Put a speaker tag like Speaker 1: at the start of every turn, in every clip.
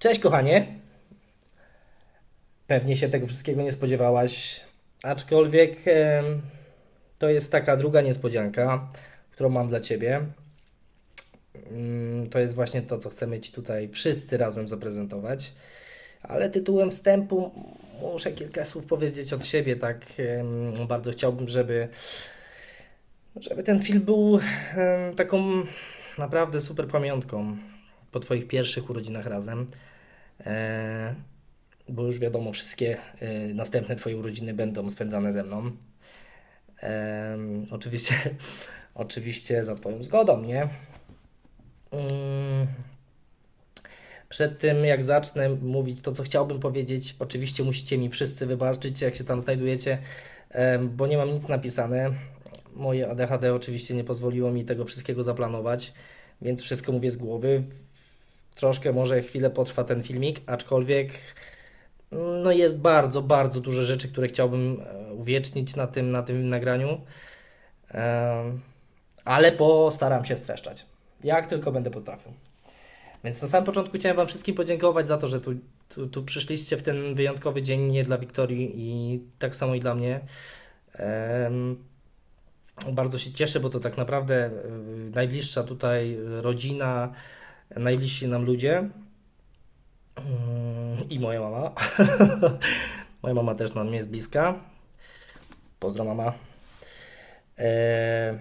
Speaker 1: Cześć kochanie. Pewnie się tego wszystkiego nie spodziewałaś, aczkolwiek to jest taka druga niespodzianka, którą mam dla Ciebie. Mm, To jest właśnie to, co chcemy Ci tutaj wszyscy razem zaprezentować. Ale tytułem wstępu muszę kilka słów powiedzieć od siebie. Tak bardzo chciałbym, żeby, żeby ten film był taką naprawdę super pamiątką po Twoich pierwszych urodzinach razem. E, bo już wiadomo, wszystkie e, następne Twoje urodziny będą spędzane ze mną. Em, oczywiście, oczywiście za Twoją zgodą, nie? Mm. Przed tym, jak zacznę mówić to, co chciałbym powiedzieć, oczywiście musicie mi wszyscy wybaczyć, jak się tam znajdujecie, bo nie mam nic napisane. Moje ADHD oczywiście nie pozwoliło mi tego wszystkiego zaplanować, więc wszystko mówię z głowy. Troszkę może chwilę potrwa ten filmik, aczkolwiek no jest bardzo, bardzo dużo rzeczy, które chciałbym e, uwiecznić na tym, na tym nagraniu. Ale postaram się streszczać. Jak tylko będę potrafił. Więc na samym początku chciałem Wam wszystkim podziękować za to, że tu, tu, tu przyszliście w ten wyjątkowy dzień nie dla Wiktorii i tak samo i dla mnie. Bardzo się cieszę, bo to tak naprawdę y, najbliższa tutaj rodzina, najbliżsi nam ludzie. Mm, I moja mama. moja mama też nam jest bliska. Pozdro mama. E,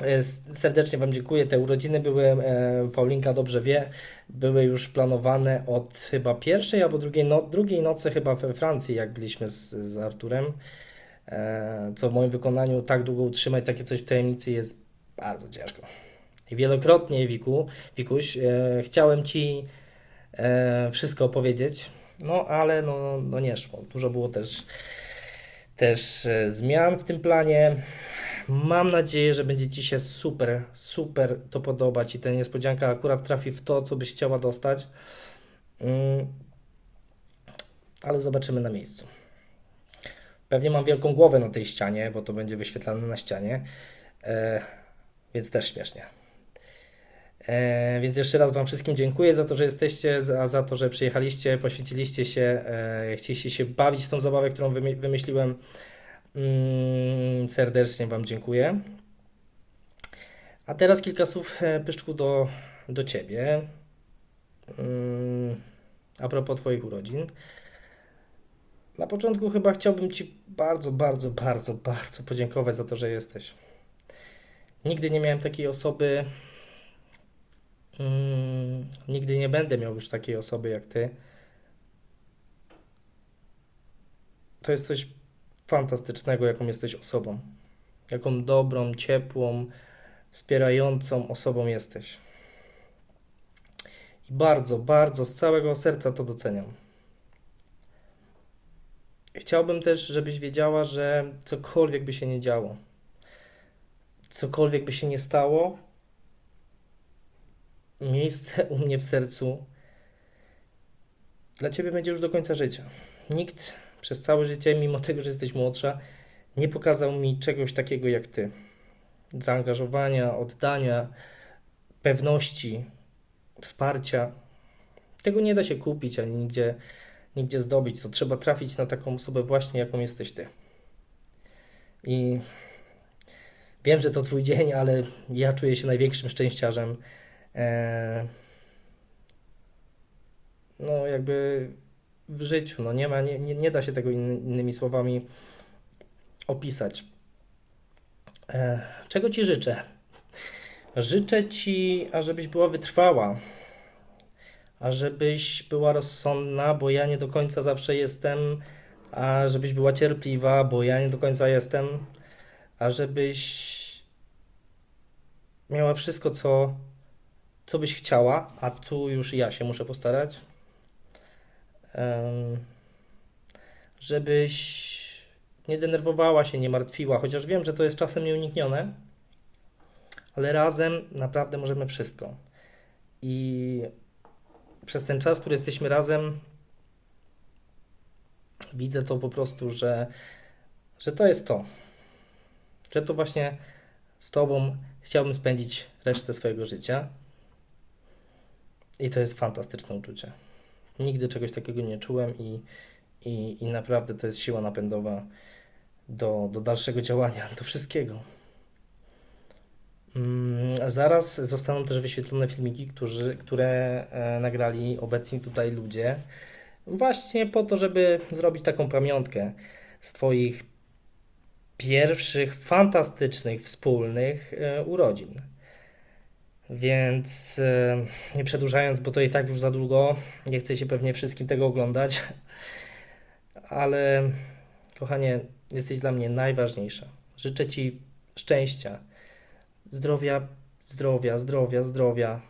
Speaker 1: e, Serdecznie Wam dziękuję. Te urodziny były, e, Paulinka dobrze wie, były już planowane od chyba pierwszej albo drugiej, no, drugiej nocy chyba we Francji, jak byliśmy z, z Arturem. Co w moim wykonaniu tak długo utrzymać takie coś w tajemnicy jest bardzo ciężko. Wielokrotnie, Wiku, Wikuś, e, chciałem Ci e, wszystko opowiedzieć, no ale no, no nie szło. Dużo było też, też e, zmian w tym planie. Mam nadzieję, że będzie Ci się super, super to podobać i ta niespodzianka akurat trafi w to, co byś chciała dostać. Mm, ale zobaczymy na miejscu. Pewnie mam wielką głowę na tej ścianie, bo to będzie wyświetlane na ścianie, e, więc też śmiesznie. E, więc jeszcze raz Wam wszystkim dziękuję za to, że jesteście, za, za to, że przyjechaliście, poświęciliście się, e, chcieliście się bawić tą zabawę, którą wymy- wymyśliłem. Mm, serdecznie Wam dziękuję. A teraz kilka słów, e, Pyszczku, do, do Ciebie. Mm, a propos Twoich urodzin. Na początku chyba chciałbym Ci bardzo, bardzo, bardzo, bardzo podziękować za to, że jesteś. Nigdy nie miałem takiej osoby, mm, nigdy nie będę miał już takiej osoby jak Ty. To jest coś fantastycznego, jaką jesteś osobą. Jaką dobrą, ciepłą, wspierającą osobą jesteś. I bardzo, bardzo z całego serca to doceniam. Chciałbym też, żebyś wiedziała, że cokolwiek by się nie działo, cokolwiek by się nie stało, miejsce u mnie w sercu dla ciebie będzie już do końca życia. Nikt przez całe życie, mimo tego, że jesteś młodsza, nie pokazał mi czegoś takiego jak ty. Zaangażowania, oddania, pewności, wsparcia. Tego nie da się kupić ani nigdzie, nigdzie zdobyć. To trzeba trafić na taką osobę właśnie, jaką jesteś ty. I wiem, że to twój dzień, ale ja czuję się największym szczęściarzem. Eee, no, jakby w życiu. No, nie, ma, nie, nie, nie da się tego in, innymi słowami opisać. Eee, czego ci życzę? Życzę ci, ażebyś była wytrwała, ażebyś była rozsądna, bo ja nie do końca zawsze jestem, a żebyś była cierpliwa, bo ja nie do końca jestem, a żebyś miała wszystko, co, co byś chciała, a tu już ja się muszę postarać. Żebyś nie denerwowała się, nie martwiła, chociaż wiem, że to jest czasem nieuniknione, ale razem naprawdę możemy wszystko. I przez ten czas, który jesteśmy razem, widzę to po prostu, że, że to jest to. Że to właśnie z Tobą chciałbym spędzić resztę swojego życia. I to jest fantastyczne uczucie. Nigdy czegoś takiego nie czułem i, i, i naprawdę to jest siła napędowa do, do dalszego działania, do wszystkiego. Mm, Zaraz zostaną też wyświetlone filmiki, którzy, które e, nagrali obecni tutaj ludzie, właśnie po to, żeby zrobić taką pamiątkę z Twoich pierwszych fantastycznych, wspólnych e, urodzin. Więc e, nie przedłużając, bo to i tak już za długo, nie chcę się pewnie wszystkim tego oglądać, ale kochanie, jesteś dla mnie najważniejsza. Życzę Ci szczęścia, zdrowia, zdrowia, zdrowia, zdrowia,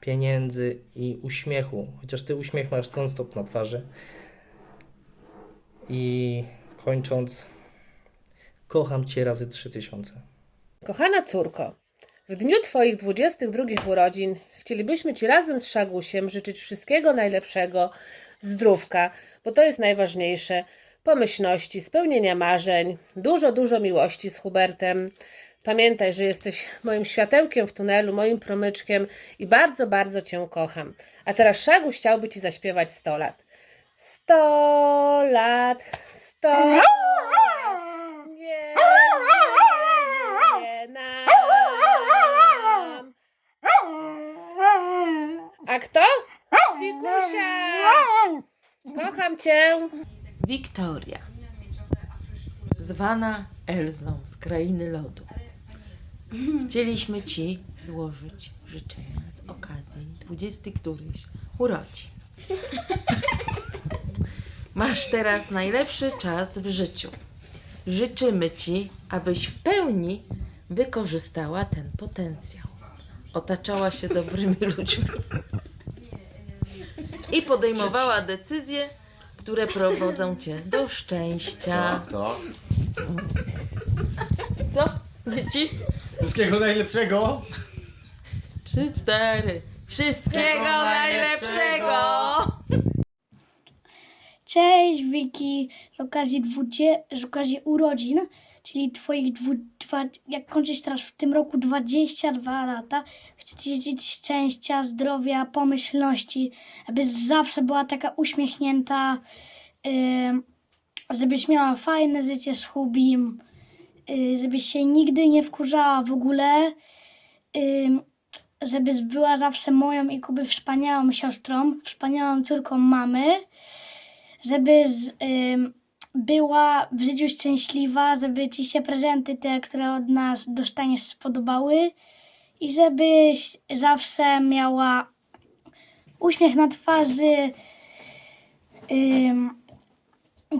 Speaker 1: pieniędzy i uśmiechu. Chociaż Ty uśmiech masz non-stop na twarzy. I kończąc, kocham Cię razy 3000.
Speaker 2: Kochana córko, w dniu Twoich 22 urodzin chcielibyśmy Ci razem z Szagusiem życzyć wszystkiego najlepszego, zdrówka, bo to jest najważniejsze, pomyślności, spełnienia marzeń, dużo, dużo miłości z Hubertem. Pamiętaj, że jesteś moim światełkiem w tunelu, moim promyczkiem i bardzo, bardzo Cię kocham. A teraz Szaguś chciałby Ci zaśpiewać 100 lat. 100 lat, 100 lat, nie żyje nam. A kto? Wikusia! Kocham cię!
Speaker 3: Wiktoria, zwana Elzą z krainy lodu. Chcieliśmy Ci złożyć życzenia z okazji 20 któryś urodzin. Masz teraz najlepszy czas w życiu. Życzymy Ci, abyś w pełni wykorzystała ten potencjał. Otaczała się dobrymi ludźmi i podejmowała decyzje, które prowadzą Cię do szczęścia.
Speaker 4: To.
Speaker 3: Co? Dzieci?
Speaker 4: Wszystkiego najlepszego.
Speaker 3: Trzy, cztery. Wszystkiego najlepszego!
Speaker 5: Cześć Wiki, z okazji, dwudzie, z okazji urodzin, czyli twoich dwu, dwa, jak kończysz teraz w tym roku 22 lata, życzyć szczęścia, zdrowia, pomyślności, abyś zawsze była taka uśmiechnięta, ym, żebyś miała fajne życie z Hubim, y, żebyś się nigdy nie wkurzała w ogóle, ym, żebyś była zawsze moją i Kuby wspaniałą siostrą, wspaniałą córką mamy, żeby ym, była w życiu szczęśliwa, żeby ci się prezenty te, które od nas dostaniesz, spodobały i żebyś zawsze miała uśmiech na twarzy. Ym,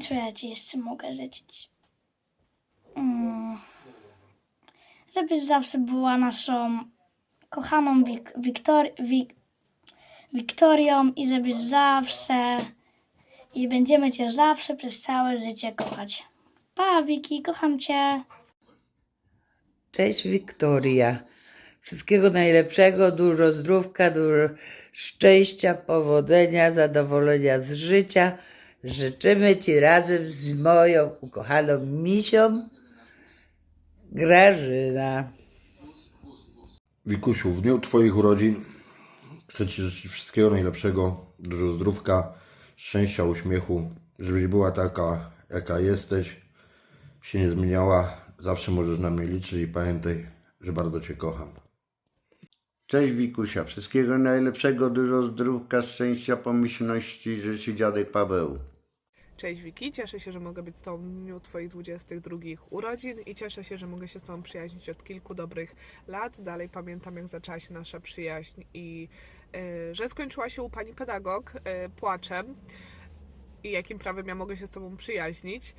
Speaker 5: co ja ci jeszcze mogę życzyć? Mm, żebyś zawsze była naszą kochaną Wik- Wiktor- Wik- Wiktorią i żebyś zawsze i będziemy Cię zawsze przez całe życie kochać. Pa, Wiki, kocham Cię.
Speaker 6: Cześć Wiktoria. Wszystkiego najlepszego, dużo zdrówka, dużo szczęścia, powodzenia, zadowolenia z życia. Życzymy Ci razem z moją ukochaną misią Grażyna.
Speaker 4: Wikusiu, w dniu Twoich urodzin chcę Ci życzyć wszystkiego najlepszego, dużo zdrówka, szczęścia, uśmiechu, żebyś była taka, jaka jesteś, się nie zmieniała, zawsze możesz na mnie liczyć i pamiętaj, że bardzo Cię kocham.
Speaker 7: Cześć Wikusia, wszystkiego najlepszego, dużo zdrówka, szczęścia, pomyślności życzy dziadek Paweł.
Speaker 8: Cześć Wiki, cieszę się, że mogę być z Tobą w dniu Twoich 22 urodzin i cieszę się, że mogę się z Tobą przyjaźnić od kilku dobrych lat. Dalej pamiętam, jak zaczęła się nasza przyjaźń i y, że skończyła się u Pani pedagog y, płaczem i jakim prawem ja mogę się z Tobą przyjaźnić.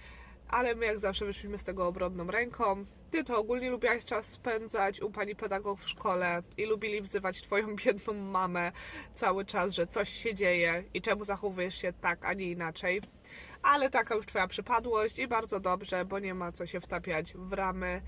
Speaker 8: Ale my jak zawsze wyszliśmy z tego obrodną ręką. Ty to ogólnie lubiłaś czas spędzać u pani pedagog w szkole i lubili wzywać twoją biedną mamę cały czas, że coś się dzieje i czemu zachowujesz się tak, a nie inaczej ale taka już Twoja przypadłość i bardzo dobrze, bo nie ma co się wtapiać w ramy.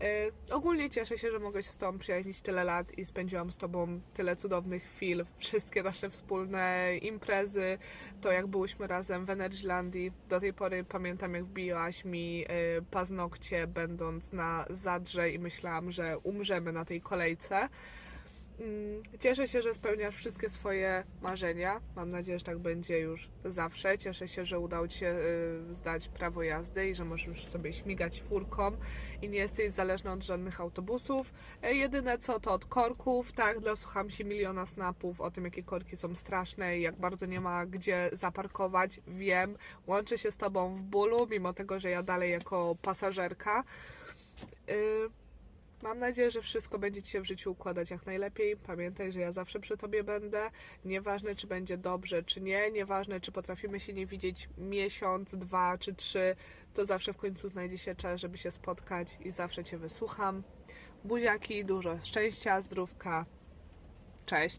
Speaker 8: Yy, ogólnie cieszę się, że mogę się z Tobą przyjaźnić tyle lat i spędziłam z Tobą tyle cudownych chwil. Wszystkie nasze wspólne imprezy, to jak byłyśmy razem w Energylandii. Do tej pory pamiętam, jak wbiłaś mi yy, paznokcie, będąc na zadrze i myślałam, że umrzemy na tej kolejce. Mm, Cieszę się, że spełniasz wszystkie swoje marzenia. Mam nadzieję, że tak będzie już zawsze. Cieszę się, że udało Ci się y, zdać prawo jazdy i że możesz już sobie śmigać furką i nie jesteś zależny od żadnych autobusów. E, Jedyne co to od korków, tak, nasłucham się miliona snapów o tym, jakie korki są straszne i jak bardzo nie ma gdzie zaparkować. Wiem, łączę się z Tobą w bólu, mimo tego, że ja dalej jako pasażerka. Y, Mam nadzieję, że wszystko będzie Ci się w życiu układać jak najlepiej. Pamiętaj, że ja zawsze przy Tobie będę. Nieważne, czy będzie dobrze, czy nie, nieważne, czy potrafimy się nie widzieć miesiąc, dwa czy trzy, to zawsze w końcu znajdzie się czas, żeby się spotkać i zawsze Cię wysłucham. Buziaki, dużo szczęścia, zdrówka. Cześć!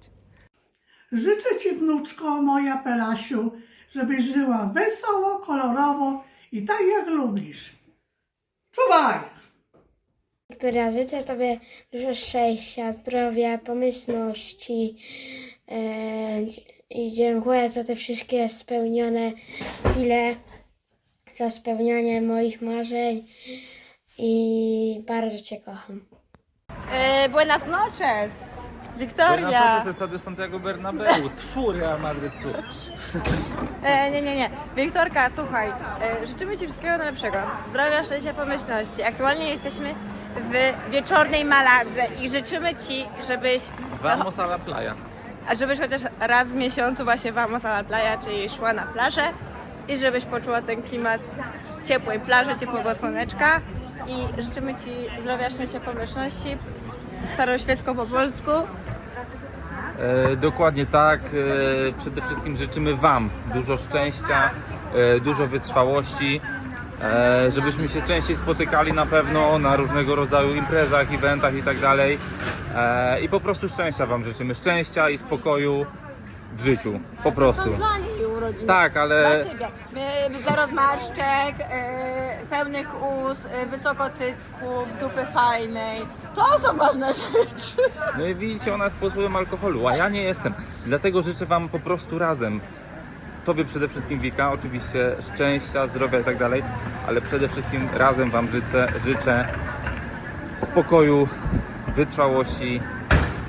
Speaker 9: Życzę Ci, wnuczko moja Pelasiu, żebyś żyła wesoło, kolorowo i tak jak lubisz. Czuwaj!
Speaker 5: Wiktoria, życzę Tobie dużo szczęścia, zdrowia, pomyślności e, i dziękuję za te wszystkie spełnione chwile, za spełnianie moich marzeń i bardzo Cię kocham.
Speaker 10: Eh, buenas noches, Victoria.
Speaker 11: Buenas noches, Estadio Santiago Bernabeu. Tfu, Real Madrid Plus.
Speaker 10: E, nie, nie, nie. Wiktorka, słuchaj, e, życzymy Ci wszystkiego najlepszego. Zdrowia, szczęścia, pomyślności. Aktualnie jesteśmy w wieczornej Maladze i życzymy Ci, żebyś,
Speaker 11: Vamos a la playa.
Speaker 10: a żebyś chociaż raz w miesiącu właśnie vamos a la playa, czyli szła na plażę i żebyś poczuła ten klimat ciepłej plaży, ciepłego słoneczka i życzymy Ci zdrowia, szczęścia, pomyślności staroświecko po polsku.
Speaker 11: E, dokładnie tak. E, przede wszystkim życzymy Wam dużo szczęścia, e, dużo wytrwałości, żebyśmy się częściej spotykali na pewno na różnego rodzaju imprezach, eventach i tak dalej. E, I po prostu szczęścia Wam życzymy. Szczęścia i spokoju w życiu. Po prostu.
Speaker 10: Dla niej urodziny.
Speaker 11: Tak, ale
Speaker 10: Dla Ciebie. My, zero zmarszczek, e, pełnych ust, e, wysoko cycków, dupy fajnej. To są ważne rzeczy.
Speaker 11: no i widzicie, ona jest pod wpływem alkoholu, a ja nie jestem. Dlatego życzę Wam po prostu razem. Tobie przede wszystkim Wika, oczywiście szczęścia, zdrowia i tak dalej, ale przede wszystkim razem Wam życzę, życzę spokoju, wytrwałości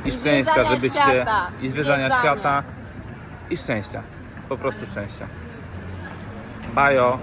Speaker 11: i, szczęścia,
Speaker 10: zwiedzania
Speaker 11: żebyście
Speaker 10: świata.
Speaker 11: i zwiedzania
Speaker 10: Zwiedzania.
Speaker 11: świata i szczęścia. Po prostu szczęścia. Bajo.